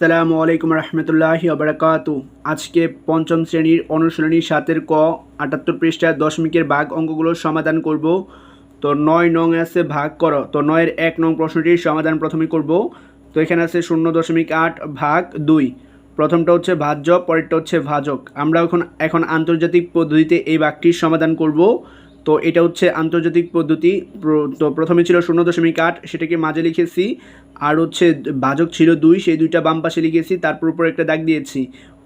সালামু আলাইকুম রহমতুল্লাহি আবরাকাতু আজকে পঞ্চম শ্রেণির অনুশীলনী সাতের ক, আটাত্তর পৃষ্ঠায় দশমিকের ভাগ অঙ্কগুলোর সমাধান করব। তো নয় নং আছে ভাগ করো, তো নয়ের এক নং প্রশ্নটির সমাধান প্রথমে করব। তো এখানে আছে শূন্য দশমিক আট ভাগ দুই। প্রথমটা হচ্ছে ভাজ্য পরেরটা হচ্ছে ভাজক। আমরা এখন এখন আন্তর্জাতিক পদ্ধতিতে এই বাঘটির সমাধান করব। তো এটা হচ্ছে আন্তর্জাতিক পদ্ধতি। তো প্রথমে ছিল শূন্য দশমিক আট, সেটাকে মাঝে লিখেছি। আর হচ্ছে বাজক ছিল দুই, সেই দুইটা বাম পাশে লিখেছি, তারপর উপরে একটা দাগ দিয়েছি।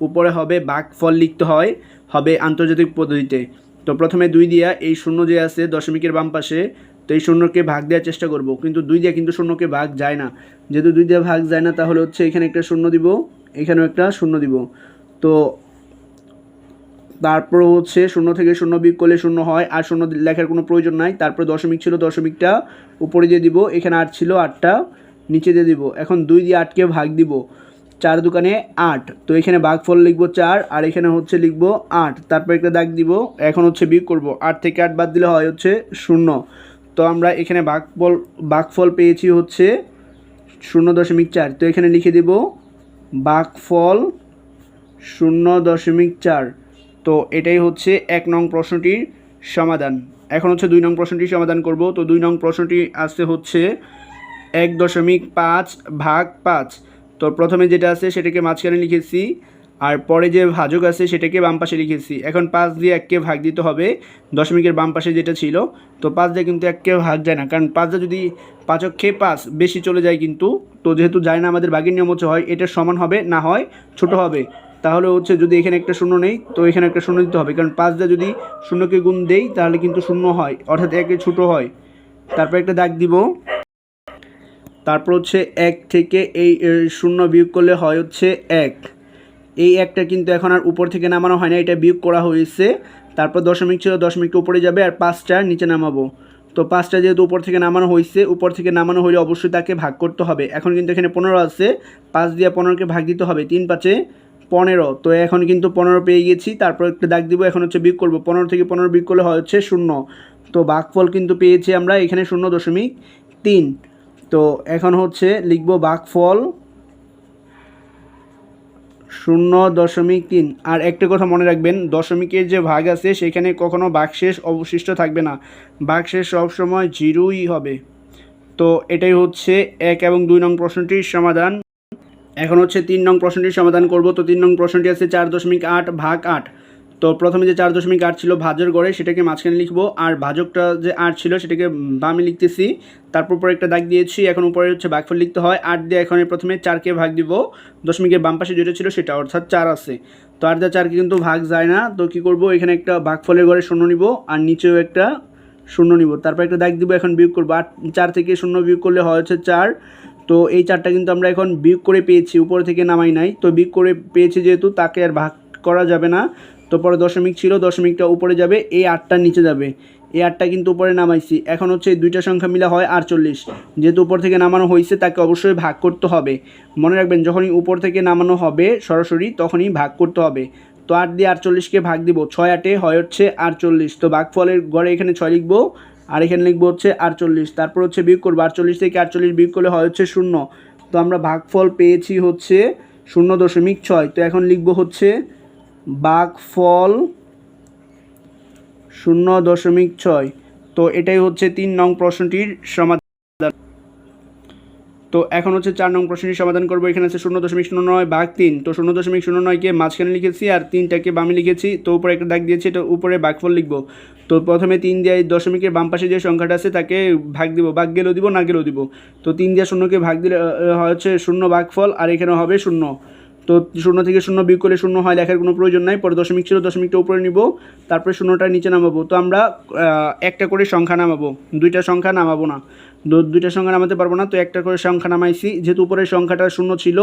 উপরে হবে বাঘ ফল লিখতে হয়, হবে আন্তর্জাতিক পদ্ধতিতে। তো প্রথমে দুই দিয়া এই শূন্য যে আছে দশমিকের বাম পাশে, তো এই শূন্যকে ভাগ দেওয়ার চেষ্টা করব। কিন্তু দুই দিয়া কিন্তু শূন্যকে ভাগ যায় না। যেহেতু দুই দিয়া ভাগ যায় না, তাহলে হচ্ছে এখানে একটা শূন্য দিব, এখানেও একটা শূন্য দিব। তো তারপর হচ্ছে শূন্য থেকে শূন্য বিয়োগ করলে শূন্য হয়, আর শূন্য লেখার কোনো প্রয়োজন নাই। তারপর দশমিক ছিল, দশমিকটা উপরে দিয়ে দিব, এখানে আট ছিল, আটটা নিচে দিয়ে দিব। এখন দুই দিয়ে আটকে ভাগ দিব, চার দোকানে আট। তো এখানে ভাগফল লিখব চার, আর এখানে হচ্ছে লিখব আট। তারপর একটা দাগ দিব, এখন হচ্ছে বিয়োগ করব। আট থেকে আট বাদ দিলে হয় হচ্ছে শূন্য। তো আমরা এখানে ভাগফল ভাগফল পেয়েছি হচ্ছে শূন্য দশমিক চার। তো এখানে লিখে দেব, ভাগফল শূন্য দশমিক চার। তো এটাই হচ্ছে এক নং প্রশ্নটির সমাধান। এখন হচ্ছে দুই নং প্রশ্নটির সমাধান করব। তো দুই নং প্রশ্নটি আসতে হচ্ছে এক দশমিক পাঁচ ভাগ পাঁচ। তো প্রথমে যেটা আছে সেটাকে মাঝখানে লিখেছি, আর পরে যে ভাজক আছে সেটাকে বাম পাশে লিখেছি। এখন পাঁচ দিয়ে এককে ভাগ দিতে হবে, দশমিকের বাম পাশে যেটা ছিল। তো পাঁচ দিয়ে কিন্তু এককে ভাগ যায় না, কারণ পাঁচ দিয়ে যদি পাঁচক্ষে পাঁচ বেশি চলে যায় কিন্তু, তো যেহেতু যায় না, আমাদের বাগের নিয়ম হচ্ছে হয় এটা সমান হবে, না হয় ছোট হবে। তাহলে হচ্ছে যদি এখানে একটা শূন্য নেই, তো এখানে একটা শূন্য দিতে হবে। কারণ পাঁচ যদি শূন্যকে গুণ দেই, তাহলে কিন্তু শূন্য হয়, অর্থাৎ একে ছোট হয়। তারপর একটা দাগ দিব। তারপর হচ্ছে এক থেকে এই শূন্য বিয়োগ করলে হয় হচ্ছে এক। এই একটা কিন্তু এখন আর উপর থেকে নামানো হয় না, এটা বিয়োগ করা হয়েছে। তারপর দশমিক ছিল, দশমিকটা উপরে যাবে আর পাঁচটা নিচে নামাবো। তো পাঁচটা যেহেতু উপর থেকে নামানো হয়েছে, উপর থেকে নামানো হলে অবশ্যই তাকে ভাগ করতে হবে। এখন কিন্তু এখানে পনেরো আছে, পাঁচ দিয়ে পনেরোকে ভাগ দিতে হবে, তিন পাঁচে পনেরো। তো এখন কিন্তু পনেরো পেয়ে গেছি, তারপর একটা দাগ দিব, এখন হচ্ছে বিয়োগ করব। পনেরো থেকে পনেরো বিক করলে হয় হচ্ছে শূন্য। তো ভাগফল কিন্তু পেয়েছি আমরা, এখানে শূন্য দশমিক তিন। তো এখন হচ্ছে লিখব ভাগফল শূন্য দশমিক তিন। আর একটা কথা মনে রাখবেন, দশমিকের যে ভাগ আছে, সেখানে কখনো বাঘশেষ অবশিষ্ট থাকবে না। বাঘশেষ সবসময় জিরোই হবে। তো এটাই হচ্ছে এক এবং দুই নং প্রশ্নটির সমাধান। এখন হচ্ছে তিন নং প্রশ্নটির সমাধান করব। তো তিন নং প্রশ্নটি আছে চার দশমিক আট ভাগ আট। তো প্রথমে যে চার দশমিক আট ছিল ভাজের গড়ে, সেটাকে মাঝখানে লিখব। আর ভাজকটা যে আট ছিল, সেটাকে বামে লিখতেছি। তারপর পরে একটা দাগ দিয়েছি, এখন উপরে হচ্ছে ভাগফল লিখতে হয়। আট দিয়ে এখন প্রথমে চারকে ভাগ দিব। দশমিকের বাম পাশে যেটা ছিল, সেটা অর্থাৎ চার আছে। তো আট দিয়ে চারকে কিন্তু ভাগ যায় না। তো কি করব? এখানে একটা ভাগফলের গড়ে শূন্য নিব, আর নিচেও একটা শূন্য নিব। তারপর একটা দাগ দিব, এখন বিয়োগ করব। আট, চার থেকে শূন্য বিয়োগ করলে হয় হচ্ছে চার। তো এই চারটা কিন্তু আমরা এখন বিয়োগ করে পেয়েছি, উপর থেকে নামাই নাই। তো বিয়োগ করে পেয়েছি যেহেতু, তাকে আর ভাগ করা যাবে না। তো পরে দশমিক ছিল, দশমিকটা উপরে যাবে, এই আটটার নিচে যাবে। এই আটটা কিন্তু উপরে নামাইছি। এখন হচ্ছে দুইটা সংখ্যা মিলা হয় আটচল্লিশ। যেহেতু উপর থেকে নামানো হয়েছে তাকে অবশ্যই ভাগ করতে হবে। মনে রাখবেন, যখনই উপর থেকে নামানো হবে সরাসরি, তখনই ভাগ করতে হবে। তো আট দিয়ে আটচল্লিশকে ভাগ দিব, ছয় আটে হয় হচ্ছে আটচল্লিশ। তো ভাগফলের গড়ে এখানে ছয় লিখব আর এখানে লিখব হচ্ছে আটচল্লিশ, তারপর হচ্ছে বিয়োগ করব আটচল্লিশ থেকে আটচল্লিশ, বিয়োগ করলে হয় হচ্ছে শূন্য। তো আমরা ভাগফল পেয়েছি হচ্ছে শূন্য দশমিক ছয়, তো এখন লিখব হচ্ছে ভাগফল শূন্য দশমিক ছয়। তো এটাই হচ্ছে তিন নং প্রশ্নটির সমাধান। তো এখন হচ্ছে চার নং প্রশ্নটির সমাধান করব। এখানে আছে শূন্য দশমিক শূন্য নয় ভাগ তিন। তো শূন্য দশমিক শূন্য নয়কে মাঝখানে লিখেছি আর তিনটাকে বামে লিখেছি। তো উপরে একটা দাগ দিয়েছি, এটা উপরে ভাগফল লিখব। তো প্রথমে তিন দিয়ে দশমিকের বাম পাশে যে সংখ্যাটা আছে, তাকে ভাগ দিব। ভাগ গেলেও দিব, না গেলেও দিব। তো তিন দিয়ে শূন্যকে ভাগ দিলে হচ্ছে শূন্য ভাগফল আর এখানে হবে শূন্য। তো শূন্য থেকে শূন্য বিয়োগ করলে শূন্য হয়, লেখার কোনো প্রয়োজন নাই। পরে দশমিক ছিল, দশমিকটা উপরে নিব। তারপরে শূন্যটার নিচে নামাবো। তো আমরা একটা করে সংখ্যা নামাবো। দুইটা সংখ্যা নামাবো না। দুইটা সংখ্যা নামাতে পারব না, তো একটা করে সংখ্যা নামাইছি। যেহেতু উপরের সংখ্যাটা শূন্য ছিল,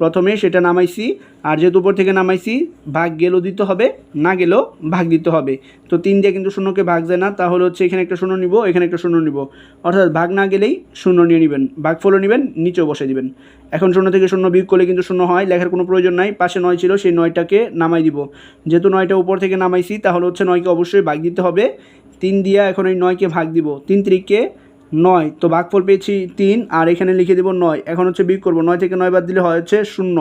প্রথমে সেটা নামাইছি। আর যেহেতু উপর থেকে নামাইছি, ভাগ গেলেও দিতে হবে, না গেলেও ভাগ দিতে হবে। তো তিন দিয়ে কিন্তু শূন্যকে ভাগ যায় না, তাহলে হচ্ছে এখানে একটা শূন্য নিব, এখানে একটা শূন্য নিব। অর্থাৎ ভাগ না গেলেই শূন্য নিয়ে নেবেন। ভাগফলও নেবেন, নিচেও বসে দিবেন। এখন শূন্য থেকে শূন্য বিয়োগ করলে কিন্তু শূন্য হয়, লেখার কোনো প্রয়োজন নাই। পাশে নয় ছিল, সেই নয়টাকে নামাই দিব। যেহেতু নয়টা উপর থেকে নামাইছি, তাহলে হচ্ছে নয়কে অবশ্যই ভাগ দিতে হবে। তিন দিয়া এখন এই নয়কে ভাগ দিব। তিন তিরিককে নয়। তো ভাগফল পেয়েছি তিন, আর এখানে লিখে দেবো নয়। এখন হচ্ছে বিয়োগ করব। নয় থেকে নয় বাদ দিলে হয় হচ্ছে শূন্য।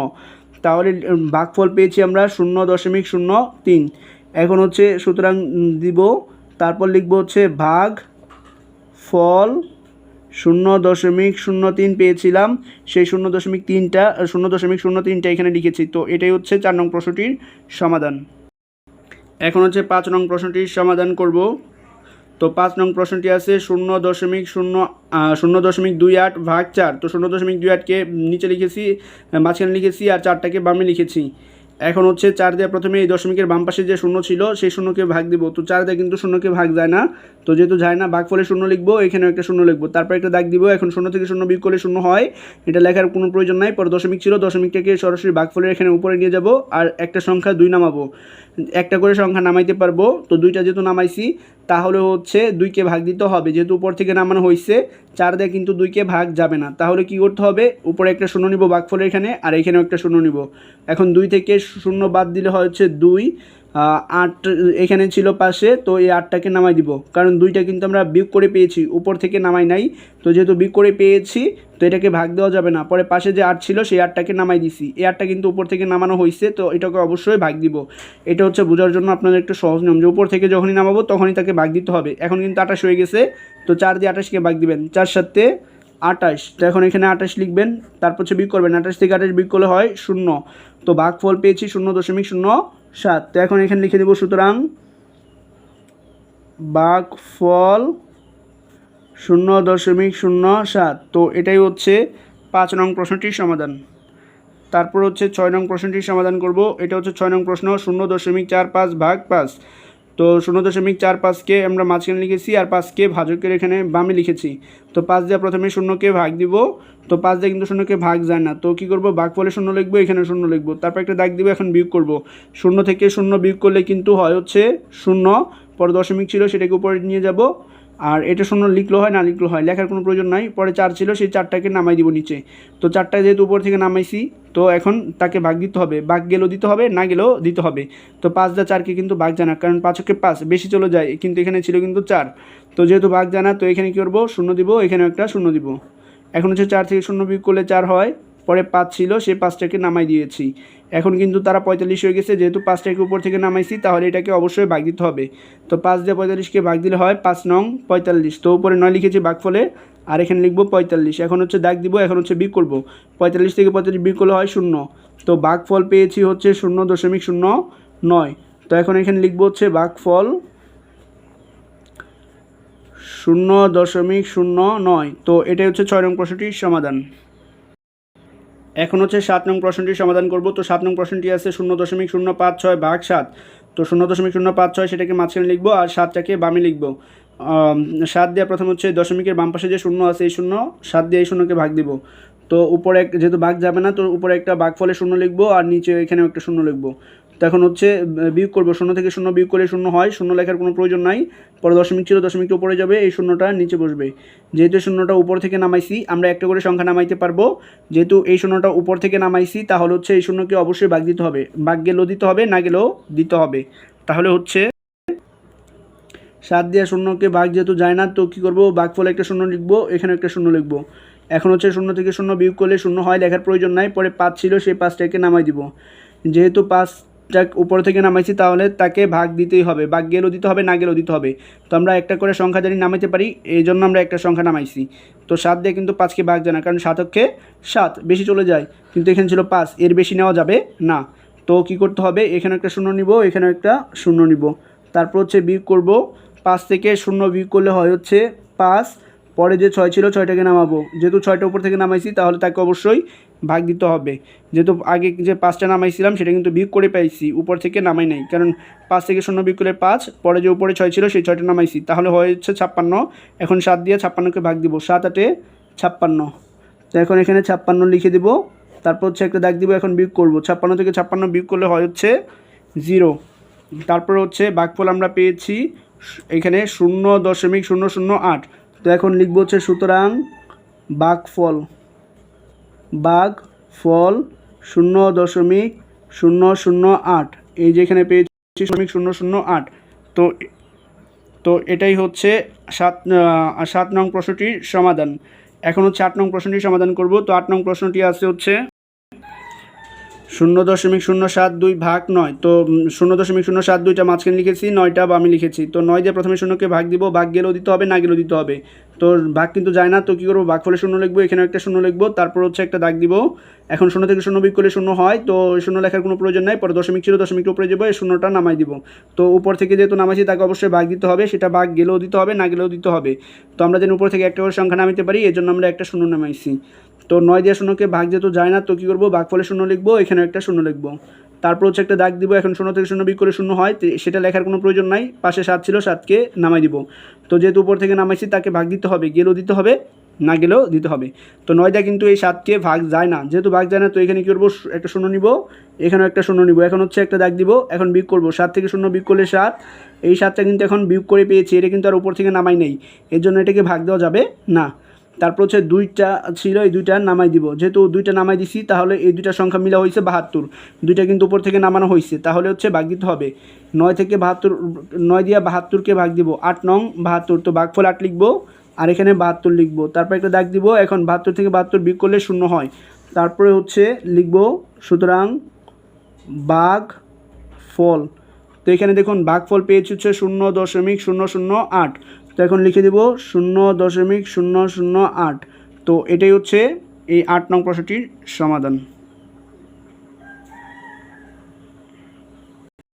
তাহলে ভাগফল পেয়েছি আমরা শূন্য দশমিক শূন্য তিন। এখন হচ্ছে সুতরাং দিব, তারপর লিখব হচ্ছে ভাগ ফল শূন্য দশমিক শূন্য তিন পেয়েছিলাম। সেই শূন্য দশমিক তিনটা, শূন্য দশমিক শূন্য তিনটা এখানে লিখেছি। তো এটাই হচ্ছে চার নং প্রশ্নটির সমাধান। এখন হচ্ছে পাঁচ নং প্রশ্নটির সমাধান করব। তো পাঁচ নং প্রশ্নটি আছে শূন্য দশমিক শূন্য শূন্য দশমিক দুই আট ভাগ চার। তো শূন্য দশমিক দুই আটকে নিচে লিখেছি, মাঝখানে লিখেছি আর চারটাকে বামে লিখেছি। এখন হচ্ছে চার দেওয়া প্রথমে এই দশমিকের বাম পাশে যে শূন্য ছিল, সেই শূন্যকে ভাগ দিব। তো চার দেয় কিন্তু শূন্যকে ভাগ যায় না। তো যেহেতু যায় না ভাগ ফলে শূন্য লিখব, এখানেও একটা শূন্য লিখব। তারপর একটা দাগ দিব, এখন শূন্য থেকে শূন্য বিয়োগ করলে শূন্য হয়। এটা লেখার কোনো প্রয়োজন নাই, পর দশমিক ছিল, দশমিকটাকে সরাসরি ভাগ ফলের এখানে উপরে নিয়ে যাব, আর একটা সংখ্যা দুই নামাবো। একটা করে সংখ্যা নামাইতে পারব। তো দুইটা যেহেতু নামাইছি তাহলে হচ্ছে দুইকে ভাগ দিতে হবে। যেহেতু উপর থেকে নামানো হয়েছে চার দেয় কিন্তু দুইকে ভাগ যাবে না। তাহলে কি করতে হবে? উপরে একটা শূন্য নিব ভাগফলের এখানে, আর এখানেও একটা শূন্য নিব। এখন দুই থেকে শূন্য বাদ দিলে হচ্ছে দুই। আট এখানে ছিল পাশে, তো এই আটটাকে নামাই দিব। কারণ দুইটা কিন্তু আমরা বিয়োগ করে পেয়েছি, উপর থেকে নামাই নাই। তো যেহেতু বিয়োগ করে পেয়েছি, তো এটাকে ভাগ দেওয়া যাবে না। পরে পাশে যে আট ছিল, সেই আটটাকে নামাই দিছি। এই আটটা কিন্তু উপর থেকে নামানো হয়েছে তো এটাকে অবশ্যই ভাগ দিব। এটা হচ্ছে বোঝার জন্য আপনাদের একটু সহজ নিয়ম যে, উপর থেকে যখনই নামাবো, তখনই তাকে ভাগ দিতে হবে। এখন কিন্তু আঠাশ হয়ে গেছে, তো চার দিয়ে আঠাশকে ভাগ দিবেন। চার সাথে আঠাশ, তো এখন এখানে আঠাশ লিখবেন, তারপর হচ্ছে বিয়োগ করবেন। আঠাশ থেকে আঠাশ বিয়োগ করলে হয় শূন্য। তো ভাগফল পেয়েছি শূন্য দশমিক শূন্য সাত। তো এখন এখানে লিখে দেব সুতরাং বাঘ ফল শূন্য দশমিক শূন্য সাত। তো এটাই হচ্ছে পাঁচ নং প্রশ্নটির সমাধান। তারপর হচ্ছে ছয় নং প্রশ্নটির সমাধান করব। এটা হচ্ছে ছয় নং প্রশ্ন, শূন্য দশমিক চার পাঁচ ভাগ পাঁচ। তো শূন্য দশমিক চার পাঁচকে আমরা মাঝখানে লিখেছি আর পাঁচকে ভাজকের এখানে বামে লিখেছি। তো পাঁচ দিয়ে প্রথমে শূন্যকে ভাগ দিব। তো পাঁচ দিয়ে কিন্তু শূন্যকে ভাগ যায় না। তো কী করব? ভাগ ফলে শূন্য লিখব, এখানে শূন্য লিখব। তারপর একটা দাগ দিব, এখন বিয়োগ করব। শূন্য থেকে শূন্য বিয়োগ করলে কিন্তু হয় হচ্ছে শূন্য। পর দশমিক ছিল, সেটাকে উপরে নিয়ে যাব। আর এটা শূন্য লিখলো হয়, না লিখলো হয়। লেখার কোনো প্রয়োজন নাই। পরে চার ছিল, সেই চারটাকে নামাই দিব নিচে। তো চারটা যেহেতু উপর থেকে নামাইছি, তো এখন তাকে ভাগ দিতে হবে। ভাগ গেলেও দিতে হবে, না গেলেও দিতে হবে। তো পাঁচ যা চারকে কিন্তু ভাগ জানা, কারণ পাঁচকে পাঁচ, বেশি চলে যায়। কিন্তু এখানে ছিল কিন্তু চার। তো যেহেতু ভাগ জানা, তো এখানে কী করব? শূন্য দিব এখানে একটা শূন্য দিব। এখন হচ্ছে চার থেকে শূন্য বিয়োগ করলে চার হয়। পরে পাঁচ ছিল, সেই পাঁচটাকে নামাই দিয়েছি। এখন কিন্তু তারা পঁয়তাল্লিশ হয়ে গেছে, যেহেতু পাঁচটাকে উপর থেকে নামাইছি, তাহলে এটাকে অবশ্যই ভাগ দিতে হবে। তো পাঁচ দিয়ে পঁয়তাল্লিশকে ভাগ দিলে হয় পাঁচ নং পঁয়তাল্লিশ। তো উপরে নয় লিখেছি ভাগ ফলে আর এখানে লিখব পঁয়তাল্লিশ। এখন হচ্ছে দাগ দিব, এখন হচ্ছে বিয়োগ করব। পঁয়তাল্লিশ থেকে পঁয়তাল্লিশ বিয়োগ করলে হয় শূন্য। তো ভাগ ফল পেয়েছি হচ্ছে শূন্য দশমিক শূন্য নয়। তো এখন এখানে লিখব হচ্ছে ভাগ ফল শূন্য দশমিক শূন্য নয়। তো এটাই হচ্ছে ছয় নং প্রশ্নটির সমাধান। এখন হচ্ছে সাত নং প্রশ্নটি সমাধান করব। তো সাত নং প্রশ্নটি আছে শূন্য দশমিক শূন্য পাঁচ ছয় ভাগ সাত। তো শূন্য দশমিক শূন্য পাঁচ ছয় সেটাকে মাঝখানে লিখব আর সাতটাকে বামে লিখব। সাত দেওয়া প্রথম হচ্ছে দশমিকের বাম পাশে যে শূন্য আছে এই শূন্য, সাত দিয়ে এই শূন্যকে ভাগ দিব। তো উপরে যেহেতু ভাগ যাবে না, তো উপরে একটা ভাগ ফলে শূন্য লিখব আর নিচে এখানেও একটা শূন্য লিখব। তো এখন হচ্ছে বিয়োগ করব। শূন্য থেকে শূন্য বিয়োগ করে শূন্য হয়, শূন্য লেখার কোনো প্রয়োজন নাই। পরে দশমিক ছিল দশমিকটা উপরে যাবে, এই শূন্যটা নিচে বসবে। যেহেতু শূন্যটা উপর থেকে নামাইছি, আমরা একটা করে সংখ্যা নামাইতে পারব। যেহেতু এই শূন্যটা উপর থেকে নামাইছি, তাহলে হচ্ছে এই শূন্যকে অবশ্যই ভাগ দিতে হবে। ভাগ গেলেও দিতে হবে, না গেলেও দিতে হবে। তাহলে হচ্ছে, সাত দিয়ে শূন্যকে ভাগ যেহেতু যায় না, তো কী করব? ভাগ ফলে একটা শূন্য লিখব এখানে একটা শূন্য লিখব। এখন হচ্ছে শূন্য থেকে শূন্য বিয়োগ করলে শূন্য হয়, লেখার প্রয়োজন নাই। পরে পাঁচ ছিল, সেই পাঁচটাকে নামাই দিব। যেহেতু পাঁচটা উপর থেকে নামাইছি, তাহলে তাকে ভাগ দিতেই হবে। ভাগ গেলেও দিতে হবে না গেলেও দিতে হবে। তো আমরা একটা করে সংখ্যা জানি, নামাইতে পারি, এই জন্য আমরা একটা সংখ্যা নামাইছি। তো সাত দিয়ে কিন্তু পাঁচকে ভাগ যায় না কারণ সাতকে সাত, বেশি চলে যায়। কিন্তু এখানে ছিল পাঁচ, এর বেশি নেওয়া যাবে না। তো কি করতে হবে এখানে একটা শূন্য নিব এখানে একটা শূন্য নিব। তারপর হচ্ছে বিয়োগ করব, পাঁচ থেকে শূন্য বিয়োগ করলে হয় হচ্ছে পাঁচ, পরে যে ছয় ছিল, ছয়টাকে নামাবো। যেহেতু ছয়টা উপর থেকে নামাইছি, তাহলে তাকে অবশ্যই ভাগ দিতে হবে। যেহেতু আগে যে পাঁচটা নামাইছিলাম, সেটা কিন্তু বিয়োগ করে পাইছি, উপর থেকে নামাই নাই। কারণ পাঁচ থেকে শূন্য বিয়োগ করলে পাঁচ, পরে যে উপরে ছয় ছিল, সেই ছয়টা নামাইছি। তাহলে হয়েছে ছাপ্পান্ন, এখন সাত দিয়ে ছাপ্পান্নকে ভাগ দিব, সাত আটে ছাপ্পান্ন। তো এখন এখানে ছাপ্পান্ন লিখে দিব, তারপর হচ্ছে একটা দাগ দিব, এখন বিয়োগ করব। ছাপ্পান্ন থেকে ছাপ্পান্ন বিয়োগ করলে হয় হচ্ছে জিরো। তারপর হচ্ছে ভাগফল আমরা পেয়েছি এখানে শূন্য দশমিক শূন্য শূন্য আট। তো এখন লিখব হচ্ছে সুতরাং বাঘফল। বাঘ, ফল শূন্য দশমিক শূন্য শূন্য আট। এই যেখানে পেয়েছি দশমিক শূন্য শূন্য আট। তো তো এটাই হচ্ছে সাত সাত নং প্রশ্নটির সমাধান। এখন হচ্ছে আট নং প্রশ্নটির সমাধান করব। তো আট নং প্রশ্নটি আছে হচ্ছে শূন্য দশমিক শূন্য সাত দুই ভাগ নয়। তো শূন্য দশমিক শূন্য সাত দুইটা মাঝখানে লিখেছি, নয়টা বা আমি লিখেছি। তো, নয় দিয়ে প্রথমে শূন্যকে ভাগ দিব, ভাগ গেলেও দিতে হবে, না গেলেও দিতে হবে। তো, ভাগ কিন্তু যায় না, তো কী করব? ভাগ ফলে শূন্য লিখব এখানে একটা শূন্য লিখব, তারপর হচ্ছে একটা দাগ দিব। এখন শূন্য থেকে শূন্য বিক করলে শূন্য হয়, তো শূন্য লেখার কোনো প্রয়োজন নাই, পরে দশমিক ছিল দশমিকটা উপরে যাব, এই শূন্যটা নামাই দিব। তো, উপর থেকে যেহেতু নামাইছি, তাকে অবশ্যই ভাগ দিতে হবে, সেটা ভাগ গেলেও দিতে হবে, না গেলেও দিতে হবে। তো, আমরা যেন উপর থেকে একটা করে সংখ্যা নামাইতে পারি এই জন্য আমরা একটা শূন্য নামাইছি। তো নয় দিয়ে শূন্যকে ভাগ যেহেতু যায় না, তো কী করব? ভাগ ফলে শূন্য লিখব, এখানে একটা শূন্য লিখব। তারপর হচ্ছে একটা দাগ দিব, এখন শূন্য থেকে শূন্য বিক করে শূন্য হয় সেটা লেখার কোনো প্রয়োজন নাই। পাশে সাত ছিল, সাতকে নামাই দিব। তো যেহেতু উপর থেকে নামাইছি, তাকে ভাগ দিতে হবে। গেলেও দিতে হবে, না গেলেও দিতে হবে। তো নয় দিয়ে কিন্তু এই সাতকে ভাগ যায় না। যেহেতু ভাগ যায় না, তো এখানে কী করব? একটা শূন্য নিব, এখানেও একটা শূন্য নিব। এখন হচ্ছে একটা দাগ দিব, এখন বিক করব। সাত থেকে শূন্য বিক করলে সাত। এই সাতটা কিন্তু এখন বিক করে পেয়েছি, এটা কিন্তু আর উপর থেকে নামাই নেই। এর জন্য এটাকে ভাগ দেওয়া যাবে না। তারপর হচ্ছে দুইটা ছিল, এই দুইটা নামাই দিব। যেহেতু দুইটা নামাই দিছি, তাহলে এই দুইটা সংখ্যা মিলা হয়েছে বাহাত্তর। দুইটা কিন্তু উপর থেকে নামানো হয়েছে তাহলে হচ্ছে ভাগ দিতে হবে। নয় থেকে বাহাত্তর, নয় দিয়া বাহাত্তরকে ভাগ দিব। আট নং, বাহাত্তর। তো ভাগফল আট লিখব, আর এখানে বাহাত্তর লিখব। তারপর একটা দাগ দিব। এখন বাহাত্তর থেকে বাহাত্তর বিক করলে শূন্য হয়। তারপরে হচ্ছে লিখব, সুতরাং বাঘ ফল তো এখানে দেখুন ভাগফল পেয়েছি হচ্ছে শূন্য দশমিক শূন্য শূন্য আট। এখন লিখে দেব শূন্য দশমিক শূন্য শূন্য আট। তো এটাই হচ্ছে এই আট নং প্রশ্নটির সমাধান।